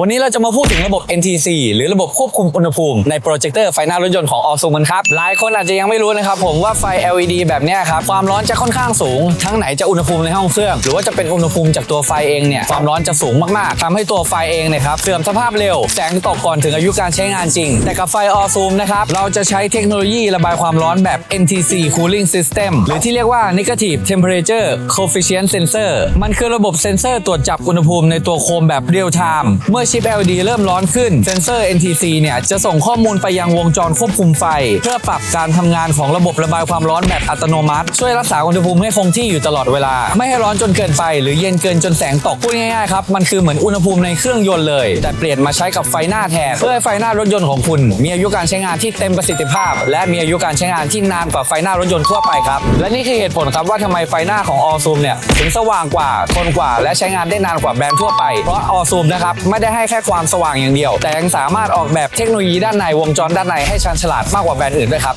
วันนี้เราจะมาพูดถึงระบบ NTC หรือระบบควบคุมอุณหภูมิในโปรเจคเตอร์ไฟหน้ารถยนต์ของออซูมันครับ หลายคนอาจจะยังไม่รู้นะครับผมว่าไฟ LED แบบนี้ครับ ความร้อนจะค่อนข้างสูง ทั้งไหนจะอุณหภูมิในห้องเครื่อง หรือว่าจะเป็นอุณหภูมิจากตัวไฟเองเนี่ย ความร้อนจะสูงมากๆทำให้ตัวไฟเองเนี่ยครับเสื่อมสภาพเร็ว แสงตกก่อนถึงอายุการใช้งานจริง แต่กับไฟออซูมนะครับเราจะใช้เทคโนโลยีระบายความร้อนแบบ NTC Cooling System หรือที่เรียกว่า Negative Temperature Coefficient Sensor มันคือระบบเซ็นเซอร์ตรวจจับอุณหภูมิในตัวโคมแบบเรียลไทม์เมื่อชิป LED เริ่มร้อนขึ้น เซนเซอร์ NTC เนี่ย จะส่งข้อมูลไปยังวงจรควบคุมไฟ เพื่อปรับการทำงานของระบบระบายความร้อนแบบอัตโนมัติ ช่วยรักษาอุณหภูมิให้คงที่อยู่ตลอดเวลา ไม่ให้ร้อนจนเกินไป หรือเย็นเกินจนแสงตกพูดง่ายๆครับ มันคือเหมือนอุณหภูมิในเครื่องยนต์เลย แต่เปลี่ยนมาใช้กับไฟหน้าแทนเพื่อให้ไฟหน้ารถยนต์ของคุณ มีอายุการใช้งานที่เต็มประสิทธิภาพ และมีอายุการใช้งานที่นานกว่าไฟหน้ารถยนต์ทั่วไปครับและนี่คือเหตุผลครับว่าทำไมไฟหน้าของ All Zoom เนี่ยถึงสว่างกว่าทนกว่า และใช้งานได้นานกว่าแบรนด์ทั่วไปเพราะ All Zoom นะครับไม่ได้ให้แค่ความสว่างอย่างเดียว แต่ยังสามารถออกแบบเทคโนโลยีด้านในวงจรด้านในให้ชันฉลาดมากกว่าแบรนด์อื่นด้วยครับ